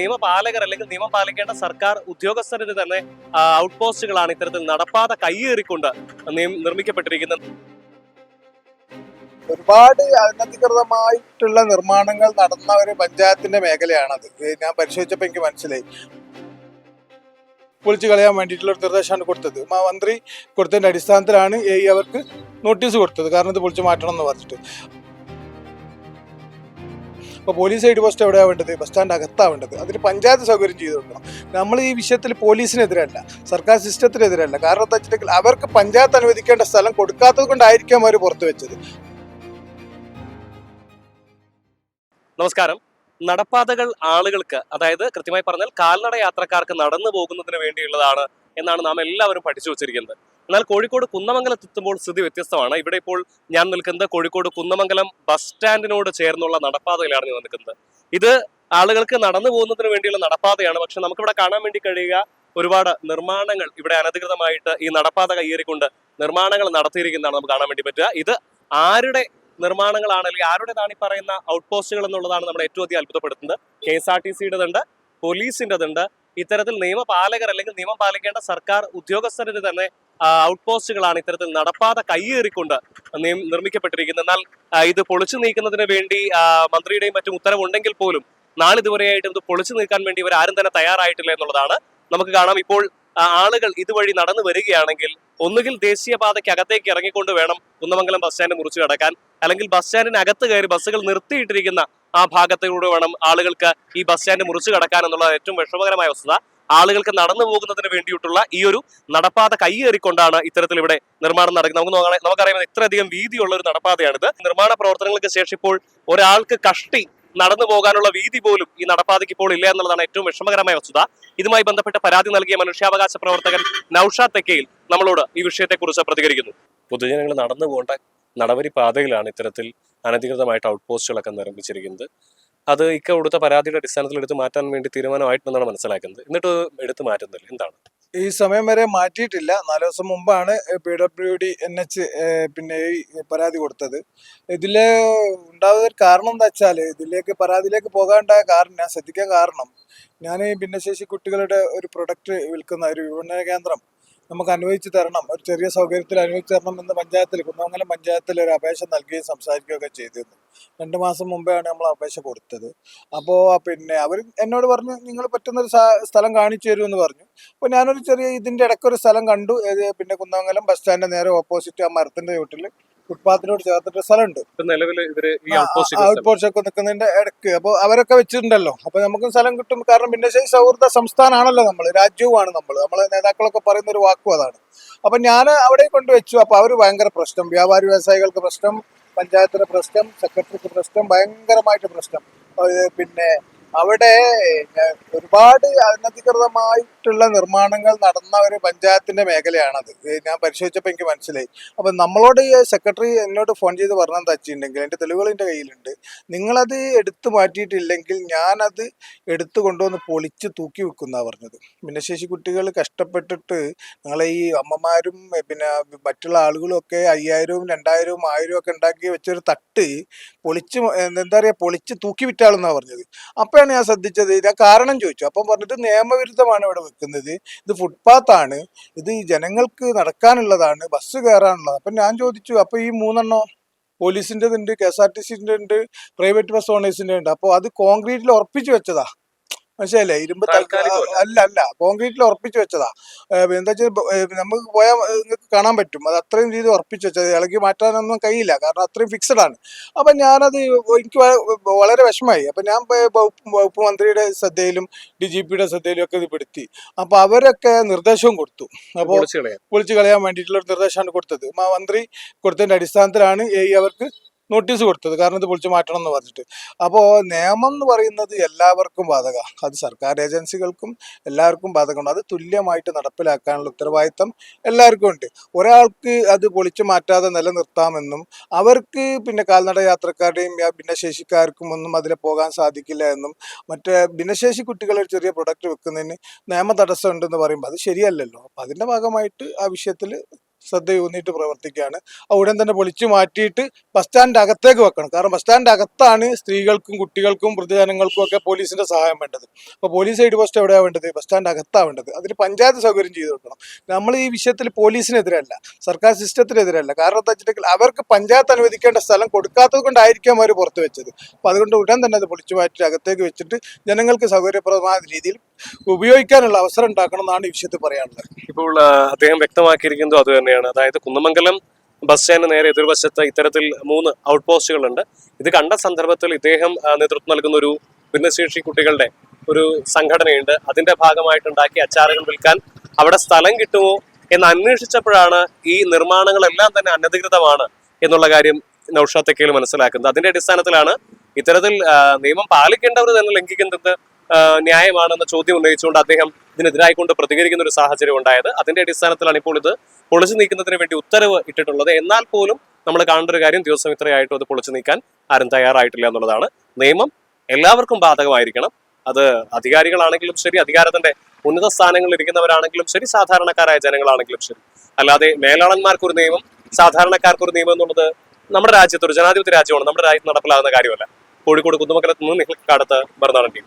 നിയമപാലകർ അല്ലെങ്കിൽ നിയമം പാലിക്കേണ്ട സർക്കാർ ഉദ്യോഗസ്ഥരുടെ തന്നെ ഔട്ട് പോസ്റ്റുകളാണ് ഇത്തരത്തിൽ നടപ്പാത കൈയേറിക്കൊണ്ട് നിർമ്മിക്കപ്പെട്ടിരിക്കുന്നത്. ഒരുപാട് അനധികൃതമായിട്ടുള്ള നിർമ്മാണങ്ങൾ നടന്ന ഒരു പഞ്ചായത്തിന്റെ മേഖലയാണത്. ഞാൻ പരിശോധിച്ചപ്പോൾ എനിക്ക് മനസ്സിലായി. പൊളിച്ചു കളയാൻ വേണ്ടിയിട്ടുള്ള ഒരു നിർദ്ദേശമാണ് കൊടുത്തത്. മന്ത്രി കൊടുത്തതിന്റെ അടിസ്ഥാനത്തിലാണ് അവർക്ക് നോട്ടീസ് കൊടുത്തത്. കാരണം ഇത് പൊളിച്ചു മാറ്റണം എന്ന് പറഞ്ഞിട്ട്. അപ്പോൾ പോലീസ് ഹെഡ് പോസ്റ്റ് എവിടെയാണ് വേണ്ടത്? ബസ് സ്റ്റാൻഡ് അകത്താണ് വേണ്ടത്. അതിന് പഞ്ചായത്ത് സൗകര്യം ചെയ്തുകൊണ്ടോ നമ്മൾ ഈ വിഷയത്തിൽ പോലീസിനെതിരല്ല. സർക്കാർ സിസ്റ്റത്തിനെതിരല്ല. കാരണം എന്താ വെച്ചിട്ടുണ്ടെങ്കിൽ അവർക്ക് പഞ്ചായത്ത് അനുവദിക്കേണ്ട സ്ഥലം കൊടുക്കാത്തത് കൊണ്ടായിരിക്കും അവർ പുറത്തു വെച്ചത് നമസ്കാരം. നടപ്പാതകൾ ആളുകൾക്ക് അതായത് കൃത്യമായി പറഞ്ഞാൽ കാൽനട യാത്രക്കാർക്ക് നടന്നു പോകുന്നതിന് വേണ്ടിയുള്ളതാണ് എന്നാണ് നാം എല്ലാവരും പഠിച്ചു വെച്ചിരിക്കുന്നത്. എന്നാൽ കോഴിക്കോട് കുന്നമംഗലത്ത് എത്തുമ്പോൾ സ്ഥിതി വ്യത്യസ്തമാണ്. ഇവിടെ ഇപ്പോൾ ഞാൻ നിൽക്കുന്നത് കോഴിക്കോട് കുന്നമംഗലം ബസ് സ്റ്റാൻഡിനോട് ചേർന്നുള്ള നടപ്പാതയിലാണ് ഞാൻ നിൽക്കുന്നത്. ഇത് ആളുകൾക്ക് നടന്നു പോകുന്നതിന് വേണ്ടിയുള്ള നടപ്പാതയാണ്. പക്ഷെ നമുക്കിവിടെ കാണാൻ വേണ്ടി കഴിയുക ഒരുപാട് നിർമ്മാണങ്ങൾ ഇവിടെ അനധികൃതമായിട്ട് ഈ നടപ്പാത കയ്യേറിക്കൊണ്ട് നിർമ്മാണങ്ങൾ നടത്തിയിരിക്കുന്നതാണ് നമുക്ക് കാണാൻ വേണ്ടി പറ്റുക. ഇത് ആരുടെ നിർമ്മാണങ്ങളാണ് അല്ലെങ്കിൽ ആരുടേതാണ് ഈ പറയുന്ന ഔട്ട് പോസ്റ്റുകൾ എന്നുള്ളതാണ് നമ്മൾ ഏറ്റവും അധികം അത്ഭുതപ്പെടുത്തുന്നത്. കെ എസ് ആർ ടി സിയുടേതുണ്ട് പോലീസിന്റെതുണ്ട് ഇത്തരത്തിൽ നിയമപാലകർ അല്ലെങ്കിൽ നിയമം പാലിക്കേണ്ട സർക്കാർ ഉദ്യോഗസ്ഥരുടെ തന്നെ ഔട്ട് പോസ്റ്റുകളാണ് ഇത്തരത്തിൽ നടപ്പാത കൈയേറിക്കൊണ്ട് നിർമ്മിക്കപ്പെട്ടിരിക്കുന്നത്. എന്നാൽ ഇത് പൊളിച്ചു നീക്കുന്നതിന് വേണ്ടി മന്ത്രിയുടെയും മറ്റും ഉത്തരവുണ്ടെങ്കിൽ പോലും നാളിതുവരെയായിട്ടും ഇത് പൊളിച്ചു നീക്കാൻ വേണ്ടി ഇവർ ആരും തന്നെ തയ്യാറായിട്ടില്ല എന്നുള്ളതാണ് നമുക്ക് കാണാം. ഇപ്പോൾ ആളുകൾ ഇതുവഴി നടന്നു വരികയാണെങ്കിൽ ഒന്നുകിൽ ദേശീയപാതയ്ക്കകത്തേക്ക് ഇറങ്ങിക്കൊണ്ട് വേണം കുന്നമംഗലം ബസ് സ്റ്റാൻഡ് മുറിച്ചു കടക്കാൻ. അല്ലെങ്കിൽ ബസ് സ്റ്റാൻഡിനകത്ത് കയറി ബസ്സുകൾ നിർത്തിയിട്ടിരിക്കുന്ന ആ ഭാഗത്തിലൂടെ വേണം ആളുകൾക്ക് ഈ ബസ് സ്റ്റാൻഡ് മുറിച്ചു കടക്കാൻ എന്നുള്ള ഏറ്റവും വിഷമകരമായ വസ്തുത. ആളുകൾക്ക് നടന്നു പോകുന്നതിന് വേണ്ടിയിട്ടുള്ള ഈ ഒരു നടപ്പാത കൈയേറിക്കൊണ്ടാണ് ഇത്തരത്തിൽ ഇവിടെ നിർമ്മാണം നടക്കുന്നത്. നമുക്ക് നമുക്കറിയാം ഇത്രയധികം വീതിയുള്ള ഒരു നടപ്പാതയാണിത്. നിർമ്മാണ പ്രവർത്തനങ്ങൾക്ക് ശേഷം ഇപ്പോൾ ഒരാൾക്ക് കഷ്ടി നടന്നു പോകാനുള്ള വീതി പോലും ഈ നടപ്പാതയ്ക്ക് ഇപ്പോൾ ഇല്ല എന്നുള്ളതാണ് ഏറ്റവും വിഷമകരമായ വസ്തുത. ഇതുമായി ബന്ധപ്പെട്ട പരാതി നൽകിയ മനുഷ്യാവകാശ പ്രവർത്തകൻ നൌഷാദ് തെക്കയിൽ നമ്മളോട് ഈ വിഷയത്തെക്കുറിച്ച് പ്രതികരിക്കുന്നു. പൊതുജനങ്ങൾ നടന്നു പോകേണ്ട നടപടി പാതയിലാണ് ഇത്തരത്തിൽ അനധികൃതമായിട്ട് ഔട്ട് പോസ്റ്റുകളൊക്കെ നിർമ്മിച്ചിരിക്കുന്നത്. അത് ഇക്ക കൊടുത്ത പരാതിയുടെ അടിസ്ഥാനത്തിൽ എടുത്ത് മാറ്റാൻ വേണ്ടി തീരുമാനമായിട്ടുണ്ടെന്നാണ് മനസ്സിലാക്കുന്നത്. എന്നിട്ട് എടുത്തു മാറ്റുന്നില്ല. എന്താണ്? ഈ സമയം വരെ മാറ്റിയിട്ടില്ല. നാല് ദിവസം മുമ്പാണ് P W D N H പിന്നെ ഈ പരാതി കൊടുത്തത്. ഇതിൽ ഉണ്ടാകുന്ന കാരണം എന്താ വെച്ചാൽ ഇതിലേക്ക് പരാതിയിലേക്ക് പോകാണ്ടായ കാരണം ഞാൻ ശ്രദ്ധിക്കാൻ കാരണം ഞാൻ ഭിന്നശേഷി കുട്ടികളുടെ ഒരു പ്രൊഡക്റ്റ് വിൽക്കുന്ന ഒരു വിപണന കേന്ദ്രം നമുക്ക് അനുവദിച്ചു തരണം. ഒരു ചെറിയ സൗകര്യത്തിൽ അനുവദിച്ചു തരണം എന്ന് പഞ്ചായത്തിൽ കുന്നമംഗലം പഞ്ചായത്തിൽ ഒരു അപേക്ഷ നൽകുകയും സംസാരിക്കുകയൊക്കെ ചെയ്തിരുന്നു. രണ്ട് മാസം മുമ്പെയാണ് നമ്മൾ അപേക്ഷ കൊടുത്തത്. അപ്പോൾ പിന്നെ അവർ എന്നോട് പറഞ്ഞു നിങ്ങൾ പറ്റുന്നൊരു സ്ഥലം കാണിച്ചു തരുമെന്ന് പറഞ്ഞു. അപ്പോൾ ഞാനൊരു ചെറിയ ഇതിന്റെ ഇടയ്ക്കൊരു സ്ഥലം കണ്ടു. പിന്നെ കുന്നമംഗലം ബസ് സ്റ്റാൻഡിന്റെ നേരെ ഓപ്പോസിറ്റ് ആ മരത്തിന്റെ ചുവട്ടിൽ ഫുട്പാത്തിനോട് ചേർത്തിട്ട് സ്ഥലമുണ്ട്. ഉണ്ട് നിലവിൽ ഇവർ ഔട്ട് ഔട്ട് പോസ്റ്റ് ഒക്കെ നിൽക്കുന്നതിന്റെ ഇടയ്ക്ക്. അപ്പോൾ അവരൊക്കെ വെച്ചിട്ടുണ്ടല്ലോ. അപ്പൊ നമുക്കും സ്ഥലം കിട്ടും. കാരണം ഭിന്നശേഷി സൗഹൃദ സംസ്ഥാനമാണല്ലോ നമ്മൾ രാജ്യവുമാണ് നമ്മൾ നമ്മളെ നേതാക്കളൊക്കെ പറയുന്ന ഒരു വാക്കും അതാണ്. അപ്പൊ ഞാൻ അവിടെ കൊണ്ടുവച്ചു. അപ്പൊ അവർ ഭയങ്കര പ്രശ്നം. വ്യാപാരി വ്യവസായികൾക്ക് പ്രശ്നം പഞ്ചായത്തിന് പ്രശ്നം സെക്രട്ടറിക്ക് പ്രശ്നം ഭയങ്കരമായിട്ട് പ്രശ്നം. പിന്നെ അവിടെ ഒരുപാട് അനധികൃതമായിട്ടുള്ള നിർമ്മാണങ്ങൾ നടന്ന ഒരു പഞ്ചായത്തിന്റെ മേഖലയാണത്. ഞാൻ പരിശോധിച്ചപ്പോൾ എനിക്ക് മനസ്സിലായി. അപ്പൊ നമ്മളോട് ഈ സെക്രട്ടറി എന്നോട് ഫോൺ ചെയ്ത് പറഞ്ഞു തച്ചിട്ടുണ്ടെങ്കിൽ എന്റെ തെളിവുകൾ എന്റെ കയ്യിലുണ്ട്. നിങ്ങളത് എടുത്തു മാറ്റിയിട്ടില്ലെങ്കിൽ ഞാനത് എടുത്തു കൊണ്ടുവന്ന് പൊളിച്ച് തൂക്കി വെക്കുന്ന പറഞ്ഞത്. ഭിന്നശേഷി കുട്ടികൾ കഷ്ടപ്പെട്ടിട്ട് നിങ്ങളെ ഈ അമ്മമാരും പിന്നെ മറ്റുള്ള ആളുകളും ഒക്കെ അയ്യായിരവും രണ്ടായിരവും ആയിരവും ഒക്കെ ഉണ്ടാക്കി വെച്ചൊരു തട്ട് പൊളിച്ച് എന്താ പറയുക പൊളിച്ച് തൂക്കി വിറ്റാളെന്നാണ് പറഞ്ഞത്. അപ്പോഴാണ് ഞാൻ ശ്രദ്ധിച്ചത്. ഞാൻ കാരണം ചോദിച്ചു. അപ്പം പറഞ്ഞിട്ട് നിയമവിരുദ്ധമാണ് ഇവിടെ വെക്കുന്നത്. ഇത് ഫുട്പാത്താണ് ഇത് ജനങ്ങൾക്ക് നടക്കാനുള്ളതാണ്. ബസ് കയറാനുള്ളത് അപ്പം ഞാൻ ചോദിച്ചു അപ്പോൾ ഈ മൂന്നെണ്ണോ പോലീസിന്റെ ഉണ്ട് കെ എസ് ആർ ടി സിന്റെ ഉണ്ട് പ്രൈവറ്റ് ബസ് ഓണേഴ്സിന്റെ ഉണ്ട് അപ്പോൾ അത് കോൺക്രീറ്റിൽ ഉറപ്പിച്ചു വെച്ചതാ. മനസ്സിലല്ലേ ഇരുമ്പ് അല്ല അല്ല. കോൺക്രീറ്റിൽ ഉറപ്പിച്ചു വെച്ചതാ. എന്താ വെച്ചാൽ നമുക്ക് പോയാൽ നിങ്ങൾക്ക് കാണാൻ പറ്റും. അത് അത്രയും രീതി ഉറപ്പിച്ചു വെച്ചത്. ഇളകി മാറ്റാനൊന്നും കഴിയില്ല. കാരണം അത്രയും ഫിക്സഡ് ആണ്. അപ്പം ഞാനത് എനിക്ക് വളരെ വിഷമമായി. അപ്പം ഞാൻ വകുപ്പ് മന്ത്രിയുടെ ശ്രദ്ധയിലും ഡി ജി പിയുടെ ശ്രദ്ധയിലും ഒക്കെ ഇത് പെടുത്തി. അപ്പോൾ അവരൊക്കെ നിർദ്ദേശവും കൊടുത്തു. അപ്പോൾ പൊളിച്ചു കളയാൻ. വേണ്ടിയിട്ടുള്ള ഒരു നിർദ്ദേശമാണ് കൊടുത്തത്. മന്ത്രി കൊടുത്തതിന്റെ അടിസ്ഥാനത്തിലാണ് അവർക്ക് നോട്ടീസ് കൊടുത്തത്. കാരണം ഇത് പൊളിച്ചു മാറ്റണം എന്ന് പറഞ്ഞിട്ട്. അപ്പോൾ നിയമം എന്ന് പറയുന്നത് എല്ലാവർക്കും ബാധക. അത് സർക്കാർ ഏജൻസികൾക്കും എല്ലാവർക്കും ബാധകമാണ്. അത് തുല്യമായിട്ട് നടപ്പിലാക്കാനുള്ള ഉത്തരവാദിത്തം എല്ലാവർക്കും ഉണ്ട്. ഒരാൾക്ക് അത് പൊളിച്ചു മാറ്റാതെ നിലനിർത്താമെന്നും അവർക്ക് പിന്നെ കാൽനട യാത്രക്കാരുടെയും ഭിന്നശേഷിക്കാർക്കും ഒന്നും അതിൽ പോകാൻ സാധിക്കില്ല എന്നും മറ്റേ ഭിന്നശേഷി കുട്ടികൾ ഒരു ചെറിയ പ്രൊഡക്റ്റ് വെക്കുന്നതിന് നിയമ തടസ്സമുണ്ടെന്ന് പറയുമ്പോൾ അത് ശരിയല്ലല്ലോ. അപ്പം അതിന്റെ ഭാഗമായിട്ട് ആ വിഷയത്തിൽ ശ്രദ്ധയൂന്നിയിട്ട് പ്രവർത്തിക്കുകയാണ്. ഉടൻ തന്നെ പൊളിച്ചു മാറ്റിയിട്ട് ബസ് സ്റ്റാൻഡ് അകത്തേക്ക് വെക്കണം. കാരണം ബസ് സ്റ്റാൻഡ് അകത്താണ് സ്ത്രീകൾക്കും കുട്ടികൾക്കും വൃദ്ധജനങ്ങൾക്കും ഒക്കെ പോലീസിന്റെ സഹായം വേണ്ടത്. അപ്പോൾ പോലീസ് ഹെഡ് പോസ്റ്റ് എവിടെയാണ് വേണ്ടത്? ബസ് സ്റ്റാൻഡ് അകത്താണ് വേണ്ടത്. അതിന് പഞ്ചായത്ത് സൗകര്യം ചെയ്തു കൊടുക്കണം. നമ്മൾ ഈ വിഷയത്തിൽ പോലീസിനെതിരല്ല. സർക്കാർ സിസ്റ്റത്തിനെതിരല്ല. കാരണം എന്താ വെച്ചിട്ടുണ്ടെങ്കിൽ അവർക്ക് പഞ്ചായത്ത് അനുവദിക്കേണ്ട സ്ഥലം കൊടുക്കാത്തത് കൊണ്ടായിരിക്കും അവർ പുറത്ത് വെച്ചത്. അപ്പോൾ അതുകൊണ്ട് ഉടൻ തന്നെ അത് പൊളിച്ചു മാറ്റി അകത്തേക്ക് വെച്ചിട്ട് ജനങ്ങൾക്ക് സൗകര്യപ്രദമായ രീതിയിൽ ഉപയോഗിക്കാനുള്ള അവസരം ഉണ്ടാക്കണം എന്നാണ് ഈ വിഷയത്തിൽ പറയാനുള്ളത്. ഇപ്പോൾ അദ്ദേഹം വ്യക്തമാക്കിയിരിക്കുന്നത് അത് തന്നെയാണ്. അതായത് കുന്നമംഗലം ബസ് സ്റ്റാൻഡ് നേരെ എതിർവശത്ത് ഇത്തരത്തിൽ മൂന്ന് ഔട്ട് പോസ്റ്റുകളുണ്ട് ഇത് കണ്ട സന്ദർഭത്തിൽ ഇദ്ദേഹം നേതൃത്വം നൽകുന്ന ഒരു ഭിന്നശേഷി കുട്ടികളുടെ ഒരു സംഘടനയുണ്ട്. അതിന്റെ ഭാഗമായിട്ടുണ്ടാക്കിയ അച്ചാറുകൾ വിൽക്കാൻ അവിടെ സ്ഥലം കിട്ടുമോ എന്ന് അന്വേഷിച്ചപ്പോഴാണ് ഈ നിർമ്മാണങ്ങളെല്ലാം തന്നെ അനധികൃതമാണ് എന്നുള്ള കാര്യം നൌഷാദ് തെക്കയിൽ മനസ്സിലാക്കുന്നത്. അതിന്റെ അടിസ്ഥാനത്തിലാണ് ഇത്തരത്തിൽ നിയമം പാലിക്കേണ്ടവർ തന്നെ ലംഘിക്കുന്നത് ന്യായമാണെന്ന ചോദ്യം ഉന്നയിച്ചുകൊണ്ട് അദ്ദേഹം ഇതിനെതിരായിക്കൊണ്ട് പ്രതികരിക്കുന്ന ഒരു സാഹചര്യം ഉണ്ടായത്. അതിന്റെ അടിസ്ഥാനത്തിലാണ് ഇപ്പോൾ ഇത് പൊളിച്ചു നീക്കുന്നതിന് വേണ്ടി ഉത്തരവ് ഇട്ടിട്ടുള്ളത്. എന്നാൽ പോലും നമ്മൾ കാണേണ്ട ഒരു കാര്യം ദിവസം ഇത്രയായിട്ടും അത് പൊളിച്ചു നീക്കാൻ ആരും തയ്യാറായിട്ടില്ല എന്നുള്ളതാണ്. നിയമം എല്ലാവർക്കും ബാധകമായിരിക്കണം. അത് അധികാരികളാണെങ്കിലും ശരി അധികാരത്തിന്റെ ഉന്നത സ്ഥാനങ്ങളിൽ ഇരിക്കുന്നവരാണെങ്കിലും ശരി സാധാരണക്കാരായ ജനങ്ങളാണെങ്കിലും ശരി. അല്ലാതെ മേലാളന്മാർക്ക് ഒരു നിയമം സാധാരണക്കാർക്ക് ഒരു നിയമം എന്നുള്ളത് നമ്മുടെ രാജ്യത്ത് ഒരു ജനാധിപത്യ രാജ്യമാണ് നമ്മുടെ രാജ്യത്ത് നടപ്പിലാകുന്ന കാര്യമല്ല. കോഴിക്കോട് കുന്നുമംഗലത്ത് നിന്ന് നിങ്ങൾക്ക് കടത്ത് ബർന്നാടൻ ടീം.